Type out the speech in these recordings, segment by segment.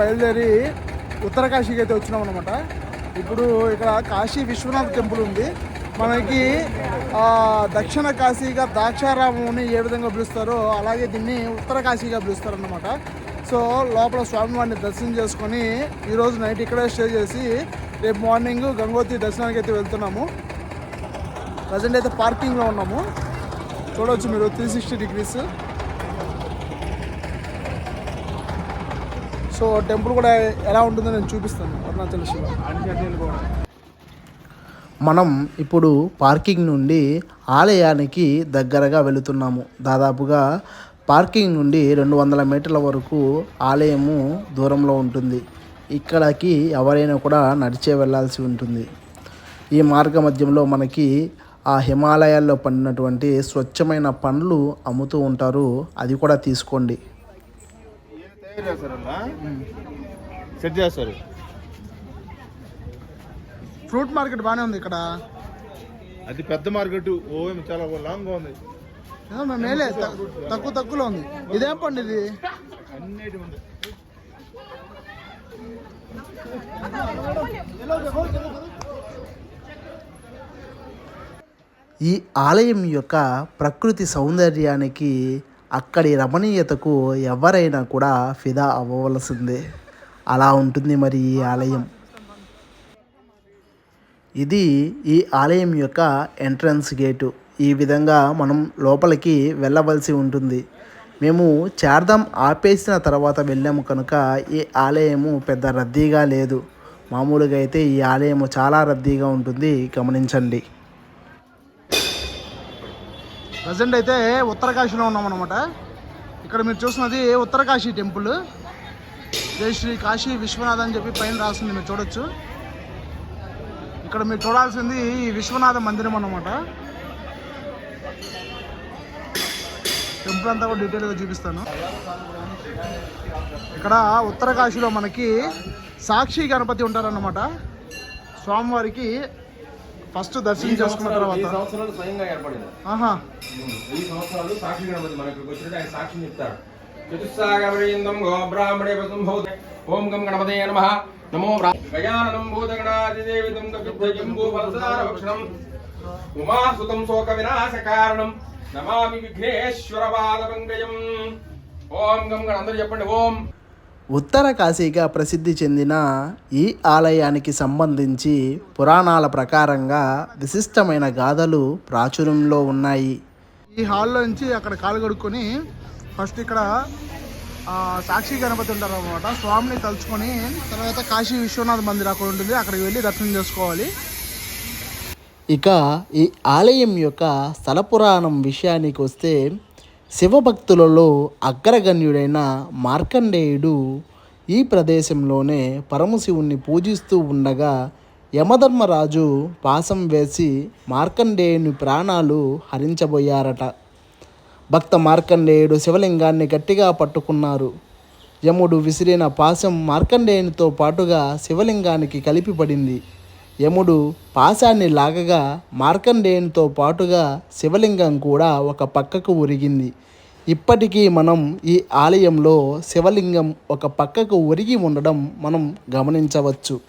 బయలుదేరి ఉత్తర బయలుదేరి ఉత్తరకాశీకి అయితే వచ్చినాం అనమాట ఇప్పుడు ఇక్కడ కాశీ విశ్వనాథ్ టెంపుల్ ఉంది. మనకి దక్షిణ కాశీగా ద్రాక్షారామని ఏ విధంగా పిలుస్తారో అలాగే దీన్ని ఉత్తర కాశీగా పిలుస్తారు సో లోపల స్వామివారిని దర్శనం చేసుకొని ఈరోజు నైట్ ఇక్కడే స్టే చేసి రేపు మార్నింగ్ గంగోత్రి దర్శనానికి అయితే వెళ్తున్నాము. ప్రజెంట్ అయితే పార్కింగ్లో ఉన్నాము. చూడవచ్చు మీరు three sixty degrees. So temple కూడా ఎలా ఉంటుందో నేను చూపిస్తాను అరుణాచల్ మనం ఇప్పుడు పార్కింగ్ నుండి ఆలయానికి దగ్గరగా వెళుతున్నాము. దాదాపుగా పార్కింగ్ నుండి రెండు వందల మీటర్ల వరకు ఆలయము దూరంలో ఉంటుంది. ఇక్కడికి ఎవరైనా కూడా నడిచే వెళ్ళాల్సి ఉంటుంది. ఈ మార్గ మధ్యంలో మనకి ఆ హిమాలయాల్లో పండినటువంటి స్వచ్ఛమైన పండ్లు అమ్ముతూ ఉంటారు. అది కూడా తీసుకోండి. సెట్ చేస్తారు ఫ్రూట్ మార్కెట్ బాగానే ఉంది ఇక్కడ. అది పెద్ద మార్కెట్. ఓ చాలా లాంగ్గా ఉంది. మేలే తక్కువ తక్కువలో ఉంది. ఇదేం పండు ఇది? అన్నిటి ఉంది. ఈ ఆలయం యొక్క ప్రకృతి సౌందర్యానికి అక్కడి రమణీయతకు ఎవరైనా కూడా ఫిదా అవ్వవలసిందే. అలా ఉంటుంది మరి ఈ ఆలయం. ఇది ఈ ఆలయం యొక్క ఎంట్రన్స్ గేటు. ఈ విధంగా మనం లోపలికి వెళ్ళవలసి ఉంటుంది. మేము చార్ధాం ఆపేసిన తర్వాత వెళ్ళాము కనుక ఈ ఆలయము పెద్ద రద్దీగా లేదు. మామూలుగా అయితే ఈ ఆలయము చాలా రద్దీగా ఉంటుంది. గమనించండి. ప్రజెంట్ అయితే ఉత్తరకాశీలో ఉన్నామన్నమాట ఇక్కడ మీరు చూసినది ఉత్తరకాశీ టెంపుల్? జై శ్రీ కాశీ విశ్వనాథ్ అని చెప్పి పైన రాస్తుంది మీరు చూడొచ్చు. ఇక్కడ మీరు చూడాల్సింది ఈ విశ్వనాథ మందిరం అన్నమాట. టెంపుల్ అంతా కూడా డీటెయిల్గా చూపిస్తాను. ఇక్కడ ఉత్తరకాశీలో మనకి సాక్షి గణపతి ఉంటారన్నమాట. స్వామివారికి ఫస్ట్ దర్శనం చేసుకున్న తర్వాత. సంవత్సరాలు స్వయంగా ఏర్పడింది ఆహా. ఈ సంవత్సరాలు సాక్షి గణపతి మన ఇక్కడికి వచ్చినట్టు ఆయన సాక్షిని చెప్తాడు. చతుస్సాగవరీందం గో బ్రాహ్మణే సంభూత ఓం గం గణపతే నమః నమో గజాననం భూతగణాదిదేవితం కపిత్వజంబూ ఫలసారభక్షణం. ఉమాసుతం శోక వినాశ కారణం నమామి విఘ్నేశ్వర పాదపంకజం ఓం గం గణ అందరూ చెప్పండి ఓం. ఉత్తర కాశీగా ప్రసిద్ధి చెందిన ఈ ఆలయానికి సంబంధించి పురాణాల ప్రకారంగా విశిష్టమైన గాథలు ప్రాచుర్యంలో ఉన్నాయి. ఈ హాల్లో నుంచి అక్కడ కాలు కడుక్కొని ఫస్ట్ ఇక్కడ సాక్షి గణపతి ఉంటారు అనమాట స్వామిని తలుచుకొని తర్వాత కాశీ విశ్వనాథ మందిర్ అక్కడ ఉంటుంది. అక్కడికి వెళ్ళి దర్శనం చేసుకోవాలి. ఇక ఈ ఆలయం యొక్క స్థల పురాణం విషయానికి వస్తే శివభక్తులలో అగ్రగణ్యుడైన మార్కండేయుడు ఈ ప్రదేశంలోనే పరమశివుణ్ణి పూజిస్తూ ఉండగా యమధర్మరాజు పాసం వేసి మార్కండేయుని ప్రాణాలు హరించబోయారట. భక్త మార్కండేయుడు శివలింగాన్ని గట్టిగా పట్టుకున్నారు. యముడు విసిరిన పాశం మార్కండేయునితో పాటుగా శివలింగానికి కలిపి పడింది యముడు పాశాన్ని లాగగా మార్కండేయునితో పాటుగా శివలింగం కూడా ఒక పక్కకు ఉరిగింది ఇప్పటికీ మనం ఈ ఆలయంలో శివలింగం ఒక పక్కకు ఒరిగి ఉండడం మనం గమనించవచ్చు.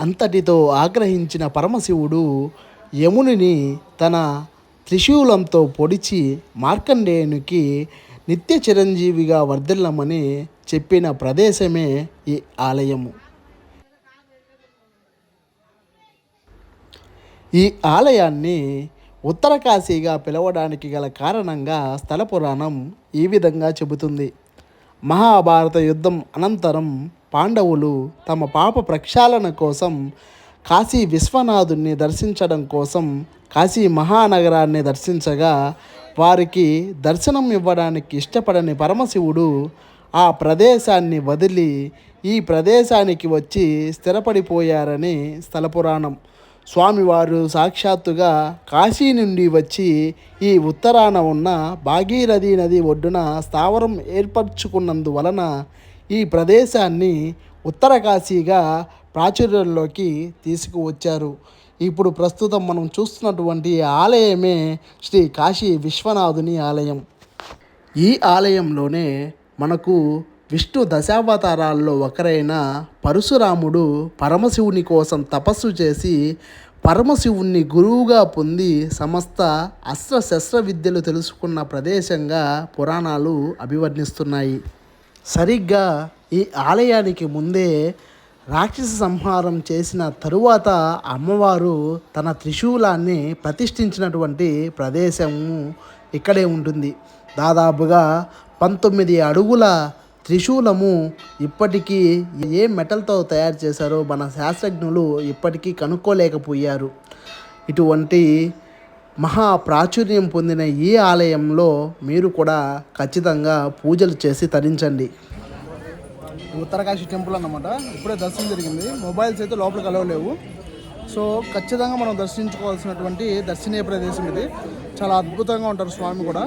అంతటితో ఆగ్రహించిన పరమశివుడు యమునిని తన త్రిశూలంతో పొడిచి మార్కండేయునికి నిత్య చిరంజీవిగా వర్ధిల్లమని చెప్పిన ప్రదేశమే ఈ ఆలయము. ఈ ఆలయాన్ని ఉత్తరకాశీగా పిలవడానికి గల కారణంగా స్థల పురాణం ఈ విధంగా చెబుతుంది. మహాభారత యుద్ధం అనంతరం పాండవులు తమ పాప ప్రక్షాళన కోసం కాశీ విశ్వనాథుణ్ణి దర్శించడం కోసం కాశీ మహానగరాన్ని దర్శించగా వారికి దర్శనం ఇవ్వడానికి ఇష్టపడని పరమశివుడు ఆ ప్రదేశాన్ని వదిలి ఈ ప్రదేశానికి వచ్చి స్థిరపడిపోయారని స్థల పురాణం. స్వామివారు సాక్షాత్తుగా కాశీ నుండి వచ్చి ఈ ఉత్తరాన ఉన్న భాగీరథి నది ఒడ్డున స్థావరం ఏర్పరచుకున్నందువలన ఈ ప్రదేశాన్ని ఉత్తర కాశీగా ప్రాచుర్యంలోకి తీసుకువచ్చారు. ఇప్పుడు ప్రస్తుతం మనం చూస్తున్నటువంటి ఆలయమే శ్రీ కాశీ విశ్వనాథుని ఆలయం. ఈ ఆలయంలోనే మనకు విష్ణు దశావతారాల్లో ఒకరైన పరశురాముడు పరమశివుని కోసం తపస్సు చేసి పరమశివుణ్ణి గురువుగా పొంది సమస్త అస్త్ర శస్త్ర విద్యలు తెలుసుకున్న ప్రదేశంగా పురాణాలు అభివర్ణిస్తున్నాయి. సరిగ్గా ఈ ఆలయానికి ముందే రాక్షస సంహారం చేసిన తరువాత అమ్మవారు తన త్రిశూలాన్ని ప్రతిష్ఠించినటువంటి ప్రదేశము ఇక్కడే ఉంటుంది. దాదాపుగా పంతొమ్మిది అడుగుల త్రిశూలము ఇప్పటికీ ఏ మెటల్తో తయారు చేశారో మన శాస్త్రజ్ఞులు ఇప్పటికీ కనుక్కోలేకపోయారు. ఇటువంటి మహా ప్రాచుర్యం పొందిన ఈ ఆలయంలో మీరు కూడా ఖచ్చితంగా పూజలు చేసి తరించండి. ఉత్తరకాశి టెంపుల్ అన్నమాట. ఇప్పుడే దర్శనం జరిగింది. మొబైల్స్ అయితే లోపల అలవలేవు సో ఖచ్చితంగా మనం దర్శించుకోవాల్సినటువంటి దర్శనీయ ప్రదేశం ఇది. చాలా అద్భుతంగా ఉంటారు స్వామి కూడా.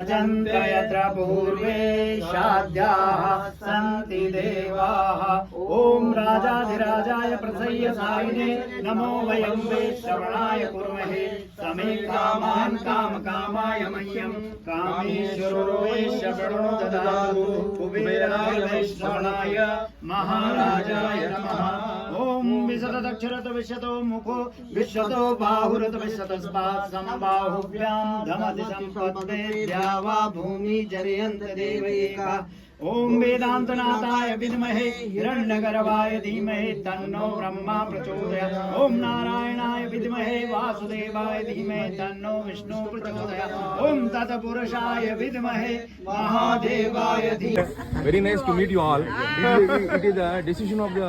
भजन्त पूर्वे शाद्याः सन्ति देवाः। ॐ राजाधिराजाय प्रसय्य सायिने, नमो वयं वै श्रवणाय कुर्महे। समे कामान् कामकामाय मह्यं। कामेश्वरो वै श्रवणो ददातु। कुबेराय श्रवणाय महाराजाय नमः। दक्षिरतविशतो मुखो विश्वतो बाहुरतविशतस्मात् सम्बाहुभ्यां धमति वा भूमि जरयन्त देव ओम वेदांतनाथाय विद्महे हिरण्यगर्भाय धीमहे तन्नो ब्रह्मा प्रचोदयात् ओम नारायणाय विद्महे वासुदेवाय धीमहि तन्नो विष्णु प्रचोदयात् ओम तत्पुरुषाय विद्महे महादेवाय धीमहि। Very nice to meet you all it is the decision of the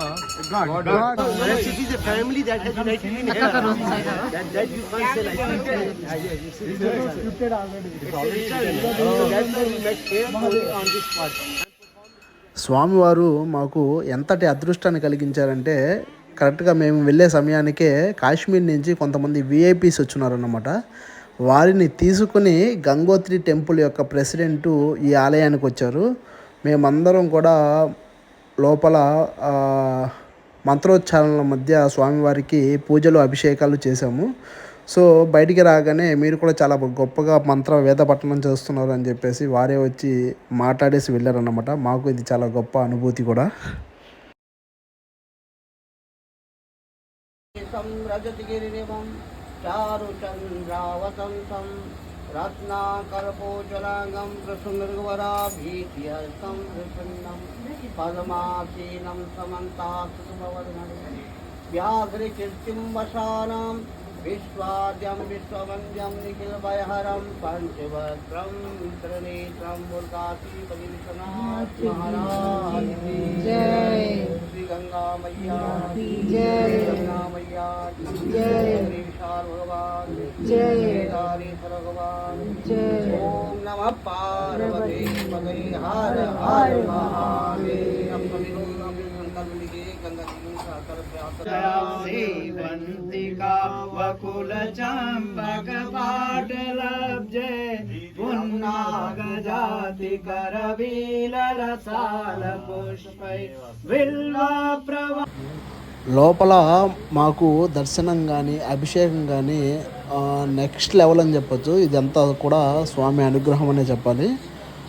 god this is a family that has united in that that you can say like that you can say like that you can say like that స్వామివారు మాకు ఎంతటి అదృష్టాన్ని కలిగించారంటే కరెక్ట్గా మేము వెళ్ళే సమయానికే కాశ్మీర్ నుంచి కొంతమంది విఐపీస్ వచ్చినారన్నమాట. వారిని తీసుకుని గంగోత్రి టెంపుల్ యొక్క ప్రెసిడెంటు ఈ ఆలయానికి వచ్చారు. మేమందరం కూడా లోపల మంత్రోచ్చారణల మధ్య స్వామివారికి పూజలు అభిషేకాలు చేశాము. సో బయటికి రాగానే మీరు కూడా చాలా గొప్పగా మంత్ర వేద పట్టణం చేస్తున్నారు అని చెప్పేసి వారే వచ్చి మాట్లాడేసి వెళ్ళారనమాట మాకు ఇది చాలా గొప్ప అనుభూతి కూడా. చారుచంద్రావతంతం రత్నాకరపోచలాంగం ప్రసుమృగవరాభీతిహస్తం ప్రసన్నం పద్మాసీనం సమంతాసుమవదనం వ్యాఘ్రకీర్తిం వశానాం विश्वाद्यं विश्ववन्द्यं निखिलभयहरं पञ्चवक्त्रं त्रिनेत्रं मुर्गासीपतिविश्वनाथ महाराज जय। श्री गंगा मैया जय। गंगा मैया जय। श्री विशाल भगवान जय। केदारेश्वर भगवान जय। ओम नमः पार्वती हर हर महादेव। अपने संकल्प लिखे गंगा जी साकर प्राप्त सेवन्तिका वकुलचम्पक पाटलब्जे पुन्नागजाति करवीलरसाल पुष्पै बिल्वा प्रवा లోపల మాకు దర్శనం కానీ అభిషేకం కానీ నెక్స్ట్ లెవెల్ అని చెప్పొచ్చు ఇదంతా కూడా స్వామి అనుగ్రహం అనే చెప్పాలి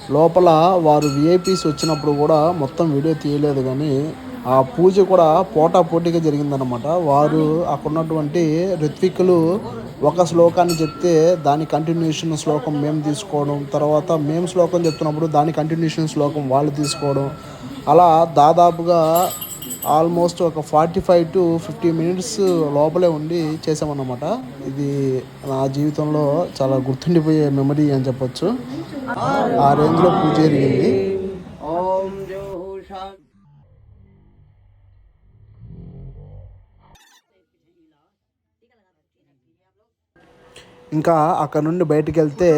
లోపల వారు విఐపీస్ వచ్చినప్పుడు కూడా మొత్తం వీడియో తీయలేదు కానీ ఆ పూజ కూడా పోటా పోటీగా జరిగిందనమాట వారు అక్కడ ఉన్నటువంటి ఋత్విక్కులు ఒక శ్లోకాన్ని చెప్తే దాని కంటిన్యూషన్ శ్లోకం మేము తీసుకోవడం తర్వాత మేము శ్లోకం చెప్తున్నప్పుడు దాని కంటిన్యూషన్ శ్లోకం వాళ్ళు తీసుకోవడం. అలా దాదాపుగా ఆల్మోస్ట్ ఒక forty five to fifty minutes లోపలే ఉండి చేసామన్నమాట. ఇది నా జీవితంలో చాలా గుర్తుండిపోయే మెమరీ అని చెప్పొచ్చు. ఆ రేంజ్లో పూజ జరిగింది. ఇంకా అక్కడ నుండి బయటికి వెళ్తే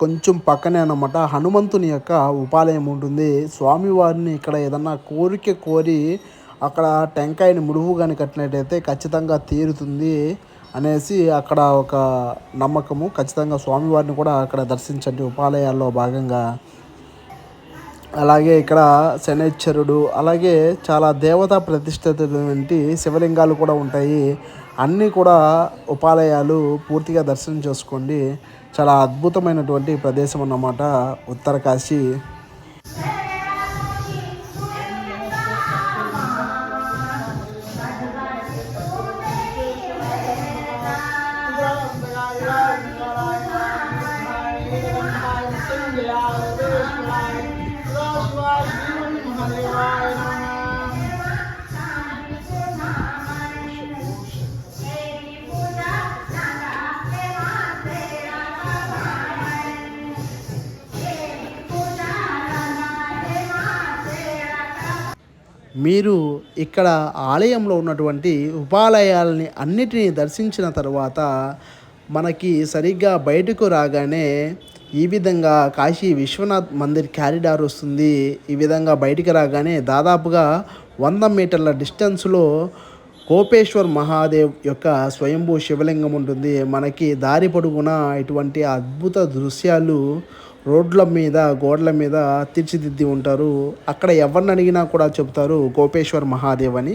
కొంచెం పక్కనే అనమాట హనుమంతుని యొక్క ఉపాలయం ఉంటుంది. స్వామివారిని ఇక్కడ ఏదన్నా కోరిక కోరి అక్కడ టెంకాయని ముడువు కానీ కట్టినట్టయితే ఖచ్చితంగా తీరుతుంది అనేసి అక్కడ ఒక నమ్మకము. ఖచ్చితంగా స్వామివారిని కూడా అక్కడ దర్శించండి ఉపాలయాల్లో భాగంగా. అలాగే ఇక్కడ శనేశ్వరుడు అలాగే చాలా దేవతా ప్రతిష్ఠితమైనటువంటి శివలింగాలు కూడా ఉంటాయి. అన్నీ కూడా ఉపాలయాలు పూర్తిగా దర్శనం చేసుకోండి. చాలా అద్భుతమైనటువంటి ప్రదేశం అన్నమాట ఉత్తరకాశీ. మీరు ఇక్కడ ఆలయంలో ఉన్నటువంటి ఉపాలయాలని అన్నిటినీ దర్శించిన తర్వాత మనకి సరిగ్గా బయటకు రాగానే ఈ విధంగా కాశీ విశ్వనాథ్ మందిర్ క్యారిడార్ వస్తుంది. ఈ విధంగా బయటికి రాగానే దాదాపుగా వంద మీటర్ల డిస్టెన్స్లో కోపేశ్వర్ మహాదేవ్ యొక్క స్వయంభూ శివలింగం ఉంటుంది. మనకి దారి పొడుగున ఇటువంటి అద్భుత దృశ్యాలు రోడ్ల మీద గోడల మీద తీర్చిదిద్ది ఉంటారు. అక్కడ ఎవరిని అడిగినా కూడా చెబుతారు గోపేశ్వర్ మహాదేవ్ అని.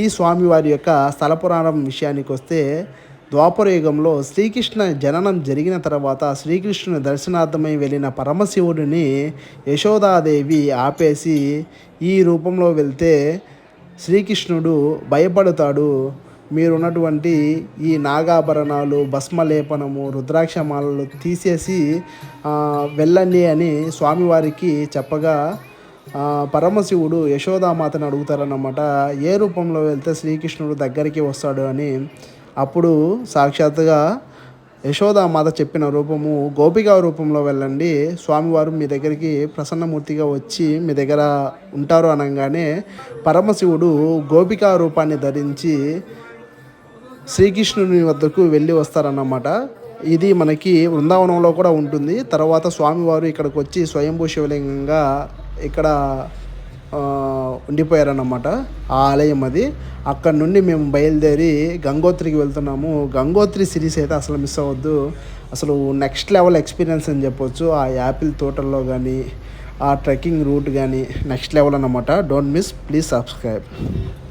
ఈ స్వామివారి యొక్క స్థల పురాణం విషయానికి వస్తే ద్వాపరయుగంలో శ్రీకృష్ణ జననం జరిగిన తర్వాత శ్రీకృష్ణుని దర్శనార్థమై వెళ్ళిన పరమశివుడిని యశోదాదేవి ఆపేసి ఈ రూపంలో వెళ్తే శ్రీకృష్ణుడు భయపడతాడు. మీరున్నటువంటి ఈ నాగాభరణాలు భస్మలేపనము రుద్రాక్షమాలలు తీసేసి వెళ్ళండి అని స్వామివారికి చెప్పగా పరమశివుడు యశోదామాతను అడుగుతారన్నమాట. ఏ రూపంలో వెళ్తే శ్రీకృష్ణుడు దగ్గరికి వస్తాడు అని. అప్పుడు సాక్షాత్తుగా యశోదామాత చెప్పిన రూపము గోపికా రూపంలో వెళ్ళండి స్వామివారు మీ దగ్గరికి ప్రసన్నమూర్తిగా వచ్చి మీ దగ్గర ఉంటారు అనగానే పరమశివుడు గోపికా రూపాన్ని ధరించి శ్రీకృష్ణుని వద్దకు వెళ్ళి వస్తారన్నమాట. ఇది మనకి బృందావనంలో కూడా ఉంటుంది. తర్వాత స్వామివారు ఇక్కడికి వచ్చి స్వయంభూ శివలింగంగా ఇక్కడ ఉండిపోయారన్నమాట. ఆ ఆలయం అది. అక్కడ నుండి మేము బయలుదేరి గంగోత్రికి వెళ్తున్నాము. గంగోత్రి సిరీస్ అయితే అసలు మిస్ అవ్వద్దు. అసలు నెక్స్ట్ లెవెల్ ఎక్స్పీరియన్స్ అని చెప్పొచ్చు. ఆ యాపిల్ తోటల్లో కానీ ఆ ట్రెక్కింగ్ రూట్ కానీ నెక్స్ట్ లెవెల్ అన్నమాట. Don't miss. Please subscribe.